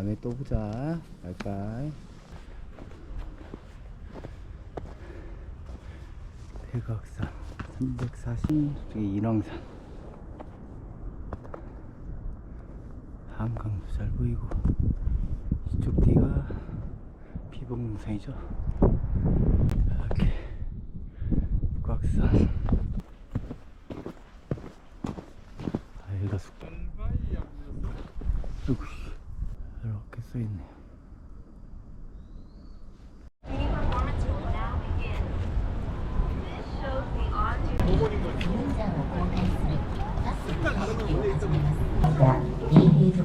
다음에 또 보자. 바이바이. 백악산 340 저기 인왕산 한강도 잘 보이고 이쪽 뒤가 비봉동산이죠 이렇게 북악산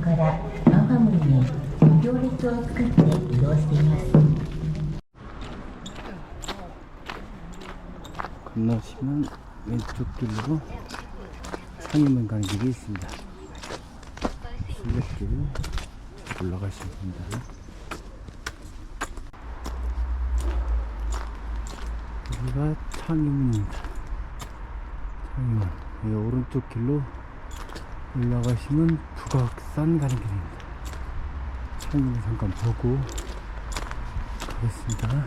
からアンファムリに行列を作って移動しています 건너시면 왼쪽 길로 상인문 가는 길이 있습니다. 순례길 올라가시면 됩니다. 여기가 창의문입니다. 창의문. 여기 오른쪽 길로 올라가시면 북악산 가는 길입니다. 창의문 잠깐 보고 가겠습니다.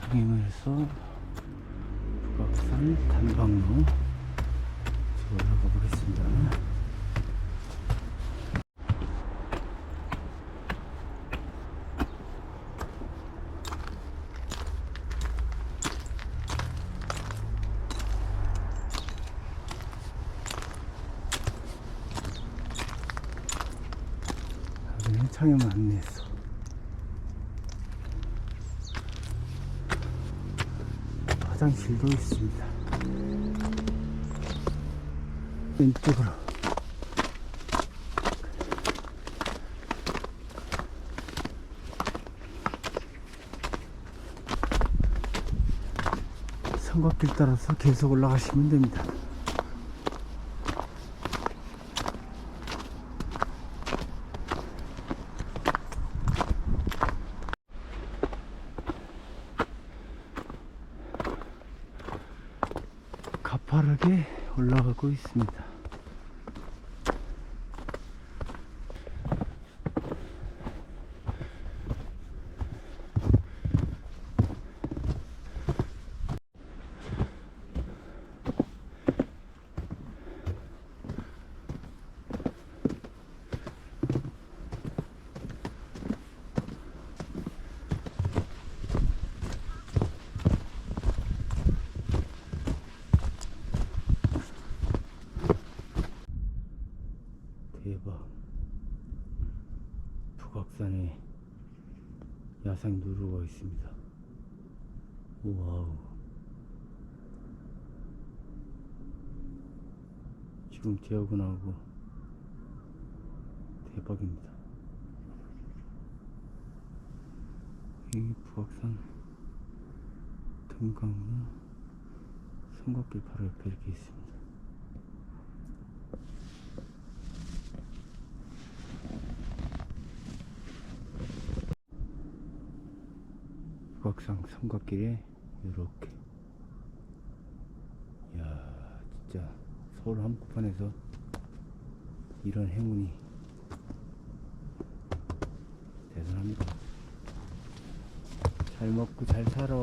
장애물에서 북악산 단방로 지금 올라가 보겠습니다. 여기는 창의문 안내했어. 화장실도 있습니다. 왼쪽으로. 삼각길 따라서 계속 올라가시면 됩니다. 가파르게 올라가고 있습니다. 대박. 북악산에 야생 누루가 있습니다. 와우. 지금 디아고나고 대박입니다. 이 북악산 등강로 삼각길 바로 옆에 이렇게 있습니다. 북악산 삼각길에 이렇게. 이야 진짜 서울 한복판에서 이런 행운이 대단합니다. 잘 먹고 잘 살아.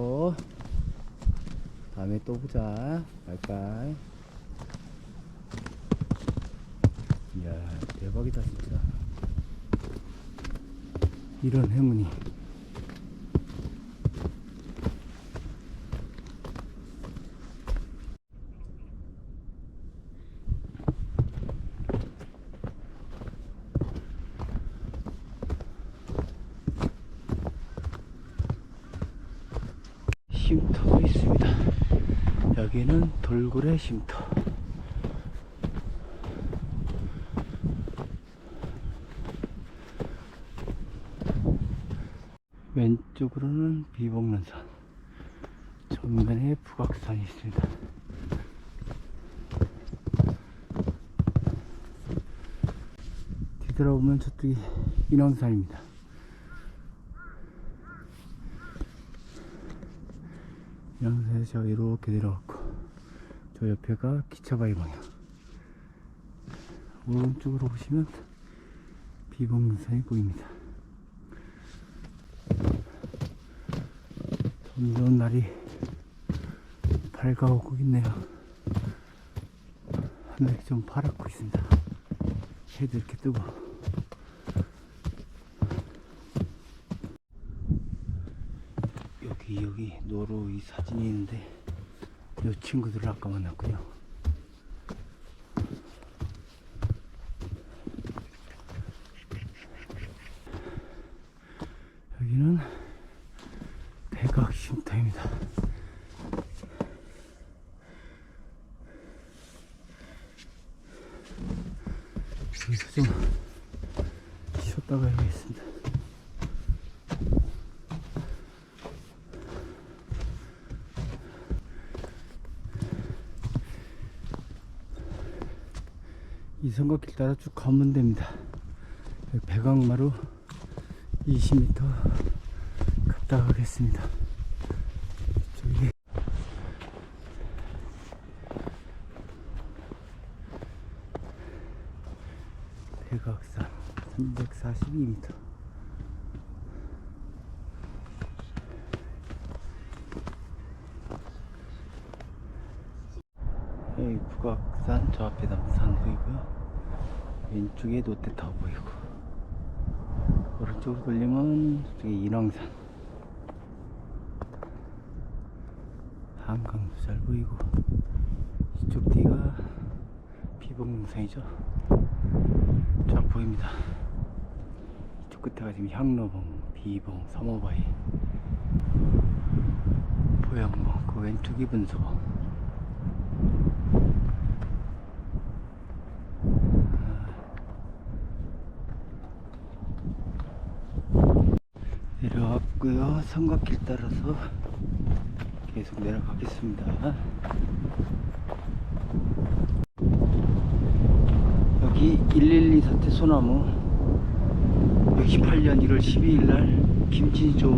다음에 또 보자. 바이바이 이야 대박이다 진짜. 이런 행운이 쉼터도 있습니다. 여기는 돌고래 쉼터. 왼쪽으로는 비봉련산, 정면에 북악산이 있습니다. 뒤돌아보면 저쪽이 인왕산입니다. 양산에서 이렇게 내려왔고 저 옆에가 기차바위 방향 오른쪽으로 보시면 비봉산이 보입니다. 점점 날이 밝아오고 있네요. 하늘이 좀 파랗고 있습니다. 해도 이렇게 뜨고 여기 노루 이 사진이 있는데 이 친구들을 아까 만났고요. 여기는 백악 쉼터입니다. 여기서 좀 쉬었다 가야겠습니다 선거길 따라 쭉 가면 됩니다. 백악마루 20m 갔다 가겠습니다. 저기 백악산 342m 여기 북악산 저 앞에 남산 보이고요 왼쪽에 롯데타워 보이고 오른쪽으로 돌리면 저기 인왕산. 한강도 잘 보이고 이쪽 뒤가 비봉산이죠? 쫙 보입니다. 이쪽 끝에가 지금 향로봉 비봉 삼호바위 보양봉 그 왼쪽이 분소봉 내려왔고요 삼각길 따라서 계속 내려가겠습니다. 여기 112 사태 소나무 68년 1월 12일 날 김진조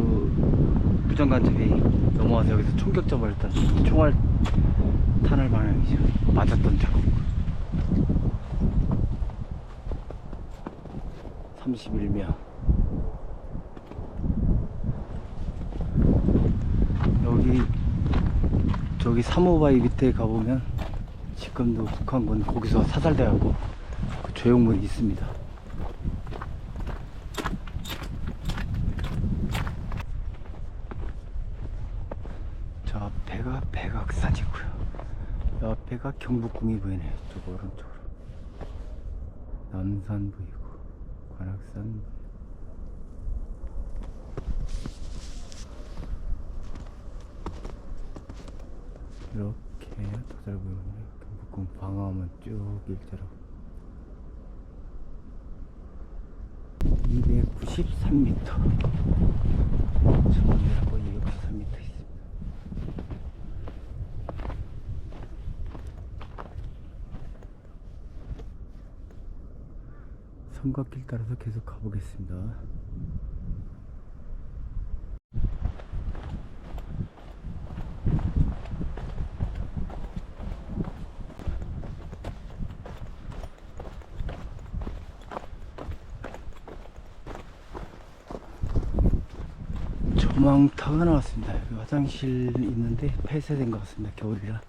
부장관장이 넘어와서 여기서 총격자 벌였던 총알 탄알 방향이죠. 맞았던 자국 31명 여기 저기 삼호바위 밑에 가보면 지금도 북한군 거기서 사살돼갖고 그 조형물이 있습니다. 저 앞에가 백악산이고요. 옆에가 경북궁이 보이네요. 저 오른쪽으로. 남산 보이고 관악산 이렇게 더잘 보이네요 경북궁 방어하면 쭉 일자로. 293m 전이라고 293m 있습니다. 삼각길 따라서 계속 가보겠습니다 조망터가 나왔습니다. 화장실 있는데 폐쇄된 것 같습니다. 겨울이라.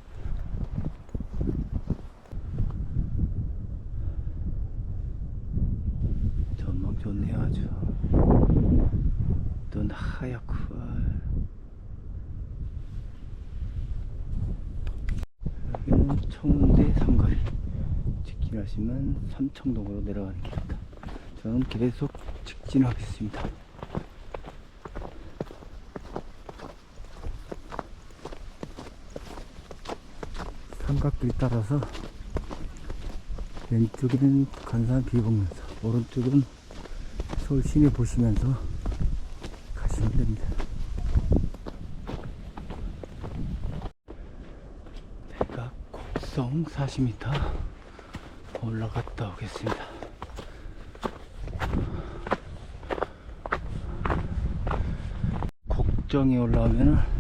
전망 좋네요, 아주. 눈 하얗고. 아. 여기는 청운대 삼거리. 직진하시면 삼청동으로 내려가는 길입니다. 저는 계속 직진하겠습니다. 삼각길 따라서 왼쪽에는 간산 비봉면서 오른쪽은 서울 시내 보시면서 가시면 됩니다. 내가 곡성 40m 올라갔다 오겠습니다. 곡정에 올라오면은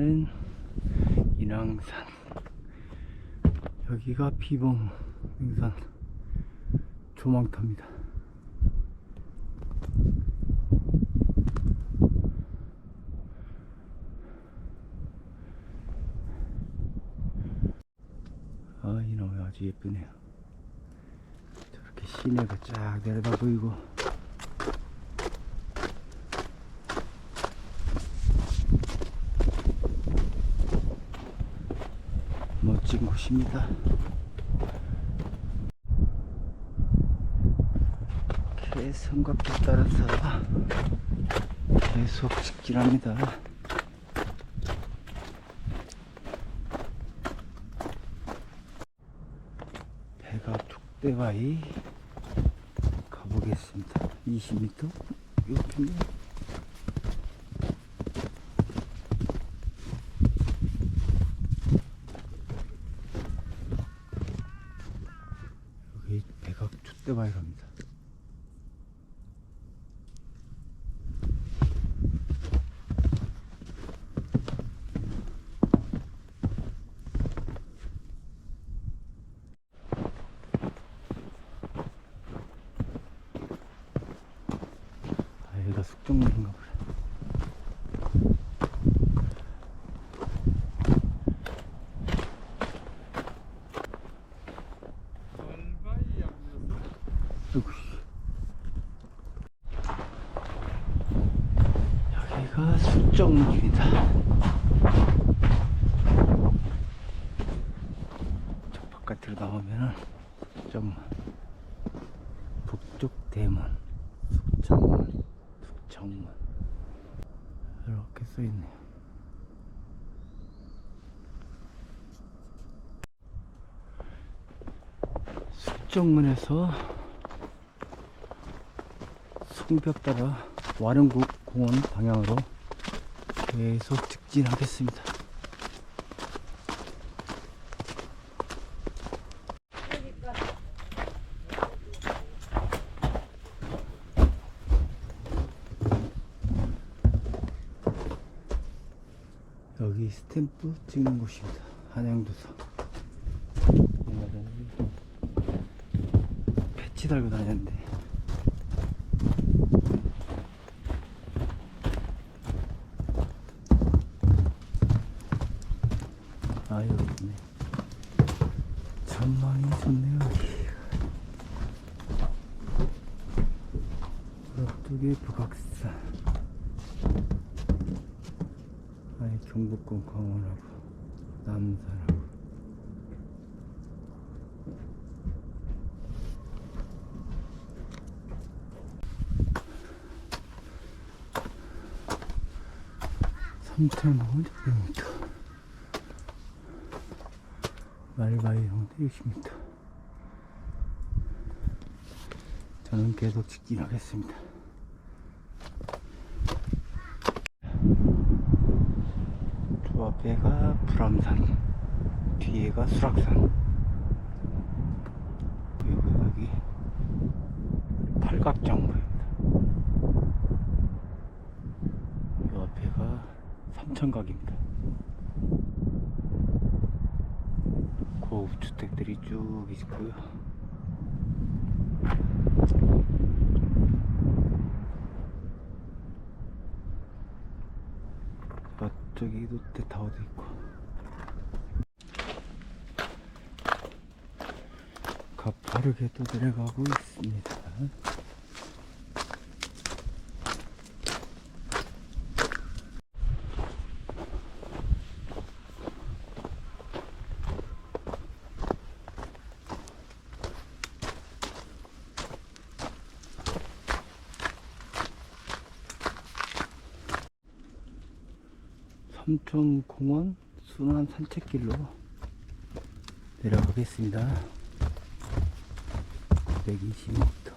밑에는 인왕산. 여기가 비봉 등산 조망터입니다. 아 이놈이 아주 예쁘네요. 저렇게 시내가 쫙 내려다 보이고 멋진 곳입니다. 삼각대 따라서 계속 직진합니다. 배가 족대바위 가보겠습니다. 20m? 이렇게 여기 배가 족대바위 갑니다. 아, 여기가 숙정문인가 보다. 아이고, 씨. 숙정문입니다. 저 바깥으로 나오면은 숙정문. 북쪽 대문, 숙정문, 숙정문. 이렇게 써 있네요. 숙정문에서 송벽 따라 와룡구 공원 방향으로 계속 직진하겠습니다. 여기 스탬프 찍는 곳입니다. 한양도서. 옛날에는 패치 달고 다녔는데 아 여기 있네 전망이 좋네요. 이쪽에 북악산 아니 경북권 광원하고 남산하고. 삼천원 500m 말바위 형태 60m 저는 계속 직진하겠습니다. 저 앞에가 불암산 뒤에가 수락산. 그리고 여기 팔각정부입니다. 이 앞에가 삼천각입니다 고급 주택들이 쭉 있고요. 저기 롯데 타워도 있고. 가파르게 또 내려가고 있습니다. 삼촌공원 순환 산책길로 내려가겠습니다. 120m.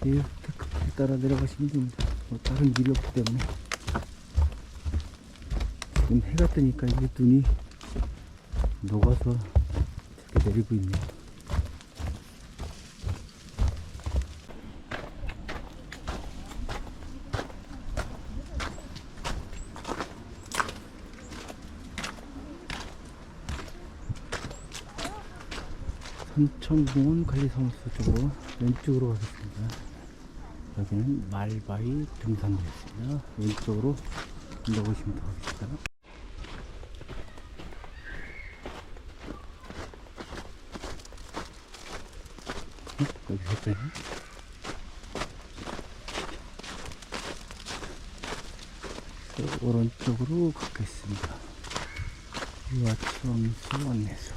계속 테크길 따라 내려가시면 됩니다. 뭐 다른 길이 없기 때문에. 지금 해가 뜨니까 이게 눈이 녹아서 저렇게 내리고 있네요. 삼천공원 관리사무소 쪽으로 왼쪽으로 가겠습니다. 여기는 말바위 등산로였습니다. 왼쪽으로 올라오시면 되겠습니다. 응? 여기 색깔이 그래서 오른쪽으로 가겠습니다. 유아체험소 안내소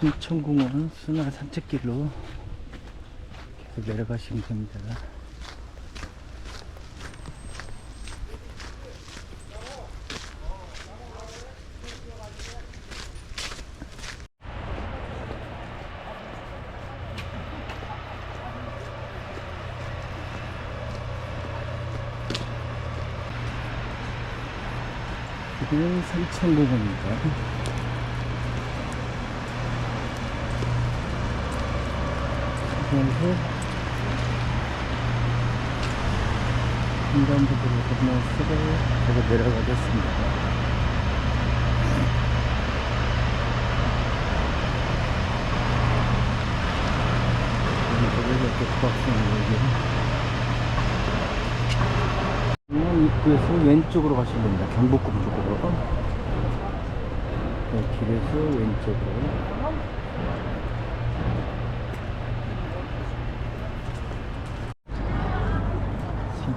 삼천공원 순환 산책길로 계속 내려가시면 됩니다. 여기는 삼천공원입니다. 그래서 인간부들을 건너서 제가 내려가겠습니다. 여기 이렇게 고학생을 공원 입구에서 왼쪽으로 가시면 됩니다. 경복궁 쪽으로. 네, 길에서 왼쪽으로.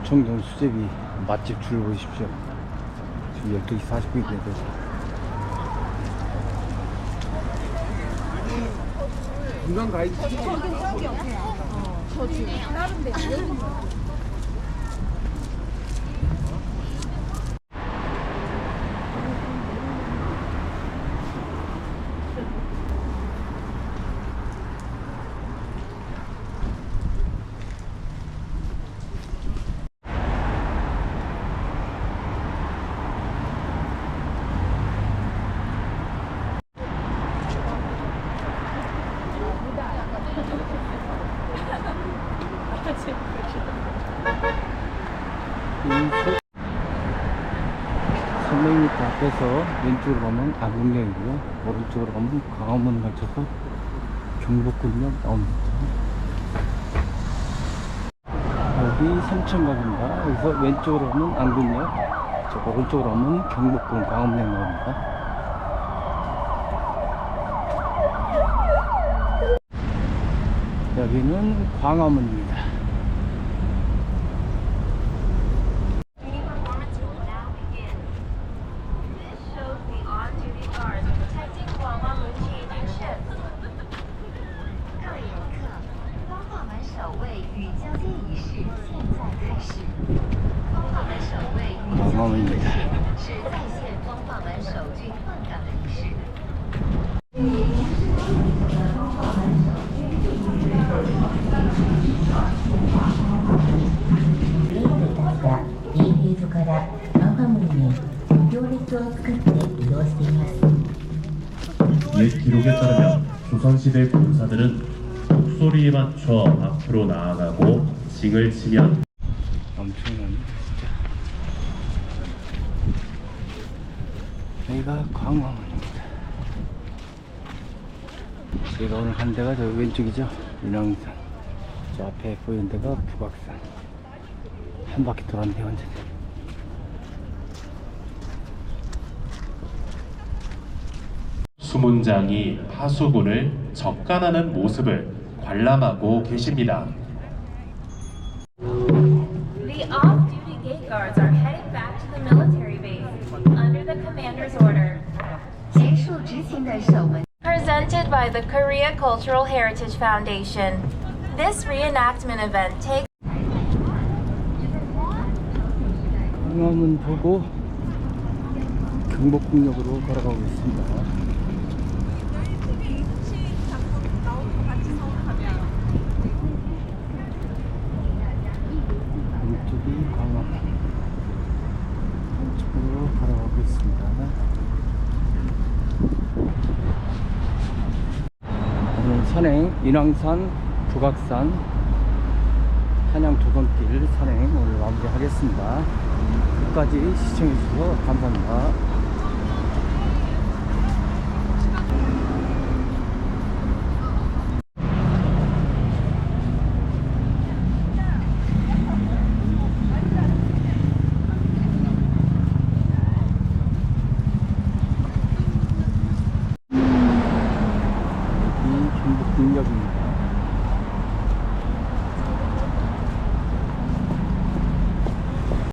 청동 수제비 맛집 줄 보십시오. 지금 12시 40분인데. 중간 가이드 인쇄 300m 앞에서 왼쪽으로 가면 아궁역이고요. 오른쪽으로 가면 광화문 걸쳐서 경복궁역 나옵니다. 여기 삼천각입니다. 여기서 왼쪽으로 가면 안국역 저 오른쪽으로 가면 경복궁 광화문역 나옵니다. 여기는 광화문입니다 옛 기록에 따르면 조선시대 군사들은 목소리에 맞춰 앞으로 나아가고 징을 치면 엄청납니다 진짜. 여기가 광화문입니다. 제가 오늘 간 데가 저 왼쪽이죠? 인왕산. 저 앞에 보이는 데가 북악산. 한 바퀴 돌았는데 완전히 수문장이 파수군을 적간하는 모습을 관람하고 계십니다. The off-duty gate guards are heading back to the military base under the commander's order. Presented by the Korea Cultural Heritage Foundation, this reenactment event takes. 공원은 보고 경복궁역으로 걸어가고 있습니다. 쪽으로 걸어가고 있습니다 오늘 선행 인왕산 북악산 한양 도선길 선행 오늘 마무리하겠습니다. 끝까지 시청해주셔서 감사합니다